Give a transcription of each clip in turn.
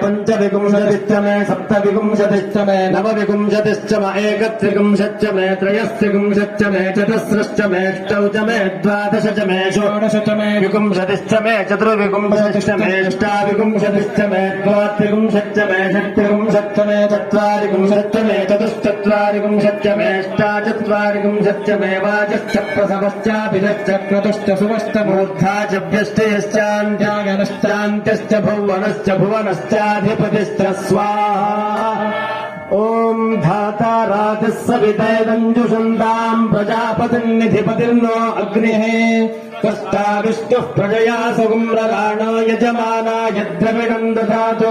पञ्चविंशतिश्च मे सप्तविंशतिश्च मे नवविंशतिश्च म एकत्रिंशच्च मे त्रयस्त्रिंशच्च मे चतस्रश्च मे अष्टौ च मे द्वादश च मे षोडश च मे विंशतिश्च मे चतुर्विंशतिश्च मे अष्टाविंशतिश्च मे द्वात्रिंशच्च मे षट्त्रिंशच्च मे चत्वारिंशच्च मे चतुश्चत्वारिंशच्च मे अष्टाचत्वारिंशच्च मे वाचश्च प्रसवश्चाभिधश्च क्रतुश्च सुवश्च मूर्धा च व्यष्टिश्चान्त्यागनश्चान्त्यश्च भुवनश्च भुवनश्चाधिपतिश्च स्वाहा ॐ धाता राजः सवितैदञ्जुषन्ताम् प्रजापतिर्निधिपतिर्नो अग्निः कष्टाविष्टुः प्रजया सुगुम्रगाणो यजमाना यद्रविणम् दधातु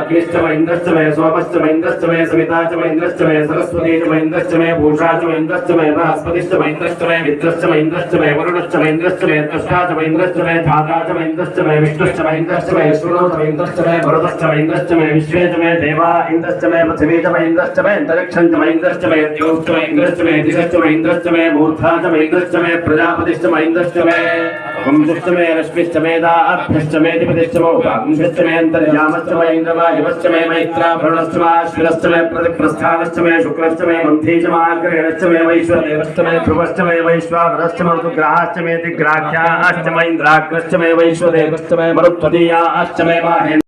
अग्निश्च मे इन्द्रश्च मे सोमश्च मे इन्द्रश्च मे सविता च मे इन्द्रश्च मे सरस्वती च मे इन्द्रश्च मे भूषा च मे इन्द्रश्च मे बृहस्पतिश्च मे इन्द्रश्च मे मित्रश्च मे इन्द्रश्च वरुणश्च मे इन्द्रश्च मे च मे इन्द्रश्च धाता च मे इन्द्रश्च विष्णुश्च मे इन्द्रश्च मे च मे इन्द्रश्च मे मरुतश्च मे इन्द्रश्च विश्वे च मे देवा इन्द्रश्च मे पृथिवी च मे इन्द्रश्च मे अन्तरिक्षं च मे इन्द्रश्च मे द्यौश्च मे इन्द्रश्च मे दिशश्च मे इन्द्रश्च मूर्धा च मे इन्द्रश्च प्रजापतिश्च मे इन्द्रश्च वंशश्च मे रश्मिश्च मे दाभ्यश्च मे अधिपतिश्च मे उपांशश्च मे अन्तर्यामश्च युवश्च मे मैत्रा वरुणश्च माश्विरश्च मे प्रतिप्रस्थानश्च मे शुक्रश्च मे मन्थीश्च माग्रेणश्च मे वैश्वदेवश्च मे ध्रुवश्च मे वैश्वानरश्च मरुग्राहश्च मे दिग्राख्याश्च मैन्द्राग्रश्च मे वैश्वदेवश्च मे मरुत्वदीयाश्च मे माहे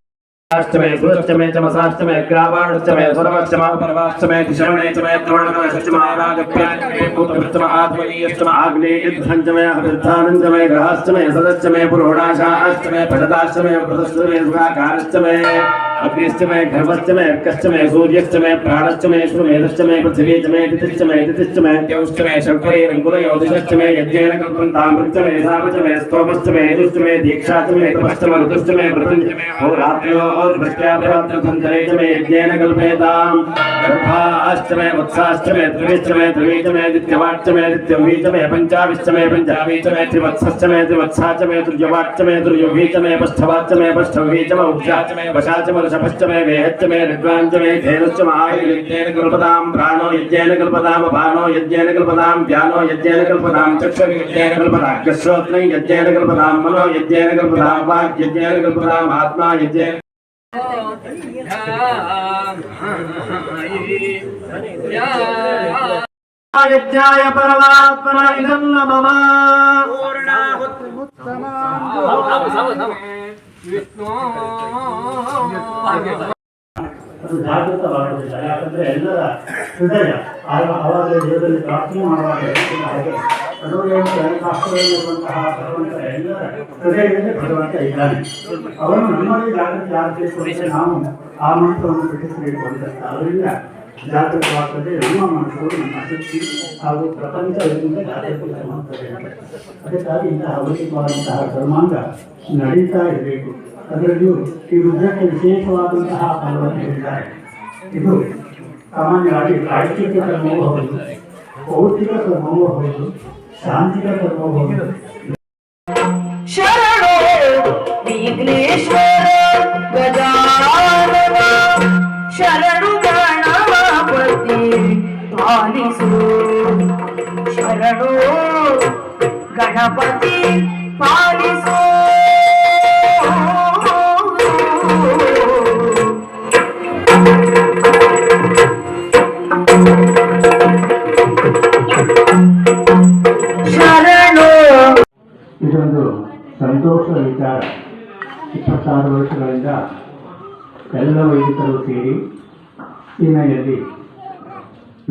अष्टमे गुरुष्टमे च मसाष्टमे ग्रावाणश्चमे सर्वश्चमा परवाश्चमे शरणे च मे द्रोणमश्चमारागप्यात्मनीयश्चम आग्नेयध्वञ्चमे अभिर्धानञ्चमे ग्रहश्चमे सदश्चमे पुरोडाशाश्चमे पठदाश्चमे प्रदश्चमे सुराकारश्चमे अग्निश्च मे गर्भश्च मे अर्कश्च मे सूर्यश्च मे प्राणश्च मे श्रुमेधश्च मे पृथिवी च मे दितिश्च मे दितिश्च मे द्यौश्च मे यज्ञेन सामच मे स्तोमश्च मे यजुश्च मे दीक्षा च मे तपश्च मे ऋतुश्च यज्ञेन कल्पयताम्। गर्भाश्च मे वत्साश्च मे त्रिविश्च मे त्रिवी च मे दित्यवाच्च मे दित्यवी च मे पञ्चाविश्च मे पञ्चावी च मे त्रिवत्सश्च मे శపశ్చమే వేహచ్చమే నిద్వాంచమే ధేనుశ్చమ ఆయుర్యుజ్ఞేన కల్పదాం ప్రాణో యజ్ఞేన కల్పదాం అపానో యజ్ఞేన కల్పదాం వ్యానో యజ్ఞేన కల్పదాం చక్షు యజ్ఞేన కల్పదాం కశ్రోత్రం యజ్ఞేన కల్పదాం మనో యజ్ఞేన కల్పదాం వాక్ యజ్ఞేన కల్పదాం ఆత్మా యజ్ఞేన యజ్ఞాయ పరమాత్మన ఇదం నమః పూర్ణాహుత్తమ ಅದು ಜಾಗೃತವಾಗುವುದಿಲ್ಲ. ಯಾಕಂದ್ರೆ ಎಲ್ಲರ ಹೃದಯ ಅವಾಗ ದೇವರಲ್ಲಿ ಪ್ರಾರ್ಥನೆ ಮಾಡುವಾಗ ಹಾಗೆ ಸರ್ವದೇವತೆ ಶಾಸ್ತ್ರದಲ್ಲಿರುವಂತಹ ಭಗವಂತ ಎಲ್ಲರ ಹೃದಯದಲ್ಲಿ ಭಗವಂತ ಇದ್ದಾನೆ. ಅವನು ನಮ್ಮಲ್ಲಿ ಜಾಗೃತಿ ಆಗಬೇಕು ಅಂತ ನಾವು ಆ ಮಂತ್ರವನ್ನು ಪಠಿಸಬೇಕು ಅಂತ ಅದರಿಂದ ಜಾಗೃತವಾಗ್ತದೆ ನಮ್ಮ ಮನಸ್ಸು, ನಮ್ಮ ಶಕ್ತಿ ಹಾಗೂ ಪ್ರಪಂಚ ಹೊಂದುತ್ತದೆ ಅಂತ. ಅದಕ್ಕಾಗಿ ಇಂತಹ ಅವಶ್ಯಕವಾದಂತಹ ಕರ್ಮಾಂಗ ನಡೀತಾ ಇರಬೇಕು. ಅದರಲ್ಲಿಯೂ ಈ ರುದ್ರಕ್ಕೆ ವಿಶೇಷವಾದಂತಹ ಫಲವನ್ನು ಹೇಳಿದ್ದಾರೆ. ಇದು ಸಾಮಾನ್ಯವಾಗಿ ಪ್ರಾಯಶ್ಚಿಕ ಕರ್ಮವೂ ಹೌದು ಭೌತಿಕ ಕರ್ಮವೂ ಹೌದು, ಶಾಂತಿಕ ಕರ್ಮವೂ ಹೌದು. ಶರಣೋ ಗಣಪತಿ ಪಾಲಿಸು. ಇದೊಂದು ಸಂತೋಷದ ವಿಚಾರ. ಇಪ್ಪತ್ತಾರು ವರ್ಷಗಳಿಂದ ಎಲ್ಲ ವೈದಿಕರು ಸೇರಿ ಸೀಮೆಯಲ್ಲಿ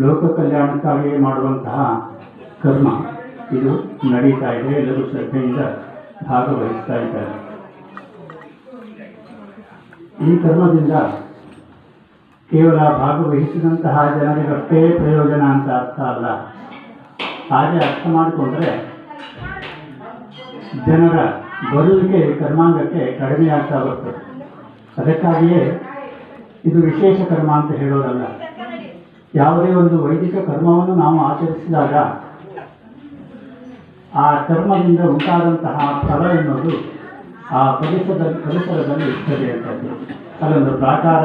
ಲೋಕ ಕಲ್ಯಾಣಕ್ಕಾಗಿ ಮಾಡುವಂತಹ ಕರ್ಮ. ಇದು ನಡೀತಾ ಇದೆ, ಎಲ್ಲರೂ ಶ್ರದ್ಧೆಯಿಂದ ಭಾಗವಹಿಸ್ತಾ ಇದ್ದಾರೆ. ಈ ಕರ್ಮದಿಂದ ಕೇವಲ ಭಾಗವಹಿಸಿದಂತಹ ಜನರಿಗಷ್ಟೇ ಪ್ರಯೋಜನ ಅಂತ ಅರ್ಥ ಅಲ್ಲ. ಹಾಗೆ ಅರ್ಥ ಮಾಡಿಕೊಂಡ್ರೆ ಜನರ ಬರುವಿಕೆ ಕರ್ಮಾಂಗಕ್ಕೆ ಕಡಿಮೆ ಆಗ್ತಾ ಬರ್ತದೆ. ಅದಕ್ಕಾಗಿಯೇ ಇದು ವಿಶೇಷ ಕರ್ಮ ಅಂತ ಹೇಳೋದಲ್ಲ. ಯಾವುದೇ ಒಂದು ವೈದಿಕ ಕರ್ಮವನ್ನು ನಾವು ಆಚರಿಸಿದಾಗ ಆ ಕರ್ಮದಿಂದ ಉಂಟಾದಂತಹ ಫಲ ಎನ್ನುವುದು ಆ ಪರಿಸರದ ಪರಿಸರದಲ್ಲಿ ಇರ್ತದೆ ಅಂತದ್ದು. ಅದೊಂದು ಪ್ರಾಕಾರ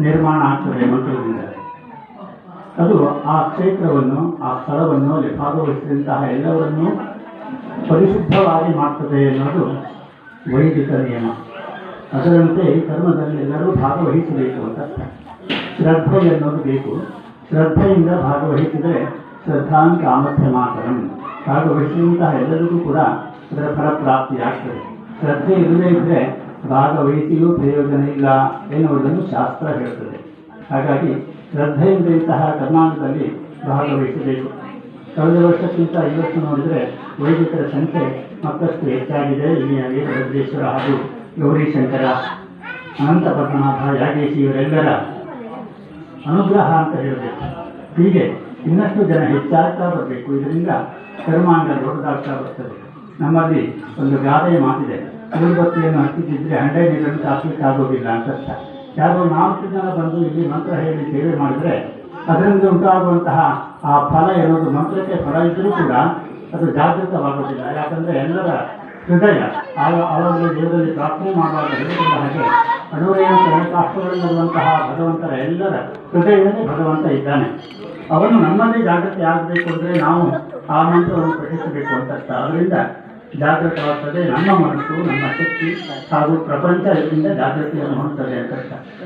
ನಿರ್ಮಾಣ ಆಗ್ತದೆ ಮಂತ್ರದಿಂದ. ಅದು ಆ ಕ್ಷೇತ್ರವನ್ನು, ಆ ಸ್ಥಳವನ್ನು, ಅಲ್ಲಿ ಭಾಗವಹಿಸಿದಂತಹ ಎಲ್ಲವನ್ನೂ ಪರಿಶುದ್ಧವಾಗಿ ಮಾಡ್ತದೆ ಅನ್ನೋದು ವೈದಿಕ ನಿಯಮ. ಅದರಂತೆ ಕರ್ಮದಲ್ಲಿ ಎಲ್ಲರೂ ಭಾಗವಹಿಸಬೇಕು ಅಂತ. ಶ್ರದ್ಧೆ ಅನ್ನೋದು ಬೇಕು. ಶ್ರದ್ಧೆಯಿಂದ ಭಾಗವಹಿಸಿದರೆ ಶ್ರದ್ಧಾನ್ ಸಾಮರ್ಥ್ಯ ಮಾತರಂ ಭಾಗವಹಿಸಿದಂತಹ ಎಲ್ಲರಿಗೂ ಕೂಡ ಅದರ ಫಲಪ್ರಾಪ್ತಿಯಾಗ್ತದೆ ಶ್ರದ್ಧೆ ಇಲ್ಲದೇ ಇದ್ದರೆ ಭಾಗವಹಿಸಿಯೂ ಪ್ರಯೋಜನ ಇಲ್ಲ ಎನ್ನುವುದನ್ನು ಶಾಸ್ತ್ರ ಹೇಳ್ತದೆ. ಹಾಗಾಗಿ ಶ್ರದ್ಧೆಯಿಂದ ಇಂತಹ ಕರ್ನಾಟಕದಲ್ಲಿ ಭಾಗವಹಿಸಬೇಕು. ಕಳೆದ ವರ್ಷಕ್ಕಿಂತ ಈ ವರ್ಷ ನೋಡಿದರೆ ವೈದಿಕರ ಸಂಖ್ಯೆ ಮತ್ತಷ್ಟು ಹೆಚ್ಚಾಗಿದೆ. ಇಲ್ಲಿಯ ವೀರಭದ್ರೇಶ್ವರ ಹಾಗೂ ಗೌರಿಶಂಕರ, ಅನಂತ ಪದ್ಮನಾಭ ಯಾಗೇಶಿ ಇವರೆಲ್ಲರ ಅನುಗ್ರಹ ಅಂತ ಹೇಳಬೇಕು. ಹೀಗೆ ಇನ್ನಷ್ಟು ಜನ ಹೆಚ್ಚಾಗ್ತಾ ಬರಬೇಕು. ಇದರಿಂದ ಕರ್ಮಾಂಗ ದೊಡ್ಡದಾಗ್ತಾ ಬರ್ತದೆ. ನಮ್ಮಲ್ಲಿ ಒಂದು ಗಾದೆ ಮಾತಿದೆ. ಅಗರಬತ್ತಿಯನ್ನು ಹಚ್ಚಿದ್ರೆ ಹಂಡೆ ನೀರನ್ನು ಹಾಕ್ಲಿಕ್ಕೆ ಆಗೋದಿಲ್ಲ ಅಂತ ಅರ್ಥ. ಯಾರೋ ನಾಲ್ಕು ಜನ ಬಂದು ಇಲ್ಲಿ ಮಂತ್ರ ಹೇಳಿ ಸೇವೆ ಮಾಡಿದ್ರೆ ಅದರಿಂದ ಉಂಟಾಗುವಂತಹ ಆ ಫಲ ಇರೋದು ಮಂತ್ರಕ್ಕೆ ಫಲ ಇದ್ದರೂ ಕೂಡ ಅದು ಜಾಗೃತವಾಗೋದಿಲ್ಲ ಯಾಕಂದರೆ ಎಲ್ಲರ ಹೃದಯ ಆಗ ಅವರಲ್ಲಿ ದೇವರಲ್ಲಿ ಪ್ರಾರ್ಥನೆ ಮಾಡುವಾಗ ಹೇಳಿಕೊಂಡ ಹಾಗೆ ಅಡುಗೆಯ ಕಾಷ್ಟಗಳಲ್ಲಿರುವಂತಹ ಭಗವಂತರ ಎಲ್ಲರ ಹೃದಯದಲ್ಲಿ ಭಗವಂತ ಇದ್ದಾನೆ. ಅವನು ನಮ್ಮಲ್ಲಿ ಜಾಗೃತಿ ಆಗಬೇಕು ಅಂದರೆ ನಾವು ಆ ಮಂತ್ರವನ್ನು ಪಠಿಸಬೇಕು ಅಂತ ಅದರಿಂದ ಜಾಗೃತವಾಗ್ತದೆ ನಮ್ಮ ಮನಸ್ಸು, ನಮ್ಮ ಶಕ್ತಿ ಹಾಗೂ ಪ್ರಪಂಚ ಇದರಿಂದ ಜಾಗೃತಿಯನ್ನು ಹೊಂದುತ್ತದೆ ಅಂತ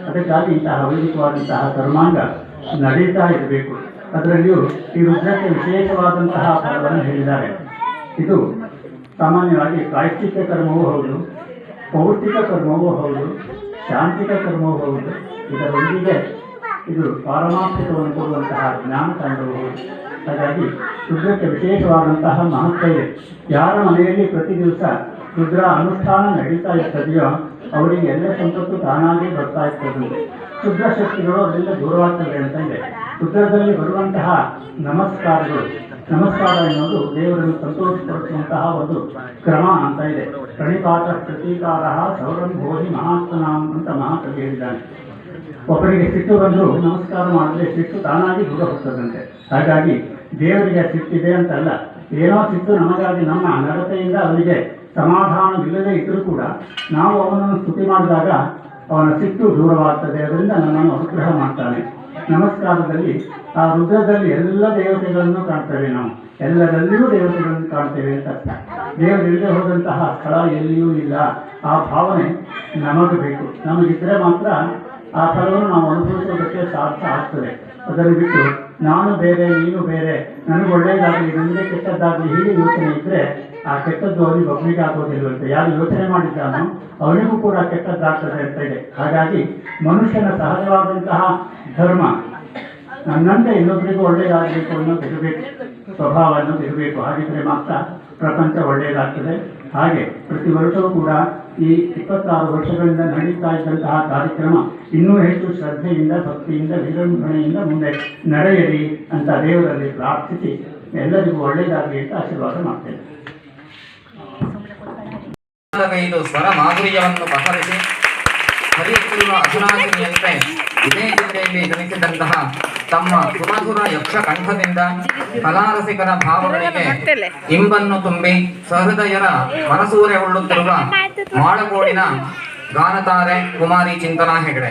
ಅದಕ್ಕಾಗಿ ಇಂತಹ ವೈದಿಕವಾದಂತಹ ಕರ್ಮಾಂಗ ನಡೀತಾ ಇರಬೇಕು. ಅದರಲ್ಲಿಯೂ ಈ ರುದ್ರಕ್ಕೆ ವಿಶೇಷವಾದಂತಹ ಫಲವನ್ನು ಹೇಳಿದ್ದಾರೆ. ಇದು ಸಾಮಾನ್ಯವಾಗಿ ಪ್ರಾಯಶ್ಚಿತ್ತ ಕರ್ಮವೂ ಹೌದು, ಪೌಷ್ಟಿಕ ಕರ್ಮವೂ ಹೌದು, ಶಾಂತಿಕ ಕರ್ಮವೂ ಹೌದು. ಇದರೊಂದಿಗೆ ಇದು ಪಾರಮಾರ್ಥಿಕವನ್ನು ಕೊಡುವಂತಹ ಜ್ಞಾನ ಕಾಂಡವೂ ಹೌದು. ಹಾಗಾಗಿ ರುದ್ರಕ್ಕೆ ವಿಶೇಷವಾದಂತಹ ಮಹತ್ವ ಇದೆ. ಯಾರ ಮನೆಯಲ್ಲಿ ಪ್ರತಿ ದಿವಸ ರುದ್ರ ಅನುಷ್ಠಾನ ನಡೀತಾ ಇರ್ತದೆಯೋ ಅವರಿಗೆ ಎಲ್ಲ ಸಂಪತ್ತು ತಾನಾಗಿ ಬರ್ತಾ ಇರ್ತದೆ. ಶುದ್ಧ ಶಕ್ತಿಗಳು ಅದರಿಂದ ದೂರವಾಗ್ತದೆ ಅಂತ ಇದೆ ರುದ್ರದಲ್ಲಿ ಬರುವಂತಹ ನಮಸ್ಕಾರಗಳು. ನಮಸ್ಕಾರ ಎನ್ನುವುದು ದೇವರನ್ನು ಸಂತೋಷಪಡಿಸುವಂತಹ ಒಂದು ಕ್ರಮ ಅಂತ ಇದೆ. ಪ್ರಣಿಪಾತ ಪ್ರತೀಕಾರ ಸೌರಂಭೋಧಿ ಮಹಾತ್ಮನಾಂ ಅಂತ ಮಹಾಕವಿ ಹೇಳಿದ್ದಾನೆ. ಒಬ್ಬರಿಗೆ ಸಿಟ್ಟು ಬಂದರೂ ನಮಸ್ಕಾರ ಮಾಡಿದ್ರೆ ಸಿಟ್ಟು ತಾನಾಗಿ ದೂರ ಹೋಗ್ತದಂತೆ. ಹಾಗಾಗಿ ದೇವರಿಗೆ ಸಿಕ್ಕಿದೆ ಅಂತಲ್ಲ. ಏನೋ ಸಿಕ್ಕು ನಮಗಾಗಿ ನಮ್ಮ ನಡತೆಯಿಂದ ಅವನಿಗೆ ಸಮಾಧಾನವಿಲ್ಲದೆ ಇದ್ದರೂ ಕೂಡ ನಾವು ಅವನನ್ನು ಸ್ತುತಿ ಮಾಡಿದಾಗ ಅವನ ಸಿಟ್ಟು ದೂರವಾಗ್ತದೆ. ಅದರಿಂದ ನನ್ನನ್ನು ಅನುಗ್ರಹ ಮಾಡ್ತಾನೆ. ನಮಸ್ಕಾರದಲ್ಲಿ ಆ ರುದ್ರದಲ್ಲಿ ಎಲ್ಲ ದೇವತೆಗಳನ್ನು ಕಾಣ್ತೇವೆ ನಾವು. ಎಲ್ಲರಲ್ಲಿಯೂ ದೇವತೆಗಳನ್ನು ಕಾಣ್ತೇವೆ ಅಂತ. ದೇವರಿಲ್ಲದೆ ಹೋದಂತಹ ಸ್ಥಳ ಎಲ್ಲಿಯೂ ಇಲ್ಲ. ಆ ಭಾವನೆ ನಮಗೆ ಬೇಕು. ನಮಗಿದ್ದರೆ ಮಾತ್ರ ಆ ಫಲವನ್ನು ನಾವು ಅನುಭವಿಸೋದಕ್ಕೆ ಸಾಧ್ಯ ಆಗ್ತದೆ. ಅದನ್ನು ಬಿಟ್ಟು ನಾನು ಬೇರೆ, ನೀನು ಬೇರೆ. ನನಗೆ ಒಳ್ಳೆಯದಾಗಲಿ, ನನಗೆ ಕೆಟ್ಟದ್ದಾಗಲಿ ಹೀಗೆ ಯೋಚನೆ ಇದ್ದರೆ ಆ ಕೆಟ್ಟದ್ದು ಅವನಿಗೆ ಒಬ್ಬನಿಗೆ ಆಗೋದಿಲ್ವಂತೆ ಯಾರು ಯೋಚನೆ ಮಾಡಿದ್ದಾನೋ ಅವನಿಗೂ ಕೂಡ ಕೆಟ್ಟದ್ದಾಗ್ತದೆ ಅಂತ ಇದೆ. ಹಾಗಾಗಿ ಮನುಷ್ಯನ ಸಹಜವಾದಂತಹ ಧರ್ಮ ನನ್ನಂತೆ ಇನ್ನೊಬ್ಬರಿಗೂ ಒಳ್ಳೆಯದಾಗಬೇಕು ಅನ್ನೋದು ಇರಬೇಕು. ಸ್ವಭಾವ ಅನ್ನೋದು ಇರಬೇಕು. ಹಾಗಿದ್ರೆ ಮಾತ್ರ ಪ್ರಪಂಚ ಒಳ್ಳೆಯದಾಗ್ತದೆ. ಹಾಗೆ ಪ್ರತಿ ವರ್ಷವೂ ಕೂಡ ಈ ಇಪ್ಪತ್ತಾರು ವರ್ಷಗಳಿಂದ ನಡೀತಾ ಇದ್ದಂತಹ ಕಾರ್ಯಕ್ರಮ ಇನ್ನೂ ಹೆಚ್ಚು ಶ್ರದ್ಧೆಯಿಂದ, ಭಕ್ತಿಯಿಂದ, ವಿಜೃಂಭಣೆಯಿಂದ ಮುಂದೆ ನಡೆಯಲಿ ಅಂತ ದೇವರಲ್ಲಿ ಪ್ರಾರ್ಥಿಸಿ ಎಲ್ಲರಿಗೂ ಒಳ್ಳೆಯದಾಗಲಿ ಅಂತ ಆಶೀರ್ವಾದ ಮಾಡ್ತೇನೆ. ಇದು ಸ್ವರ ಮಾಧುರ್ಯವನ್ನು ಪಸರಿಸಿ ಹರಿಯುತ್ತಿರುವ ಇದೇ ಜಿಲ್ಲೆಯಲ್ಲಿ ಜನಿಸಿದಂತಹ ತಮ್ಮ ಸುಮಧುರ ಯಕ್ಷ ಕಂಠದಿಂದ ಕಲಾರಸಿಕರ ಭಾವಗಳಿಗೆ ಇಂಬನ್ನು ತುಂಬಿ ಸಹೃದಯರ ಮನಸೂರೆ ಉಳ್ಳುತ್ತಿರುವ ಮಾಳಗೋಡಿನ ಗಾನತಾರೆ ಕುಮಾರಿ ಚಿಂತನಾ ಹೆಗಡೆ.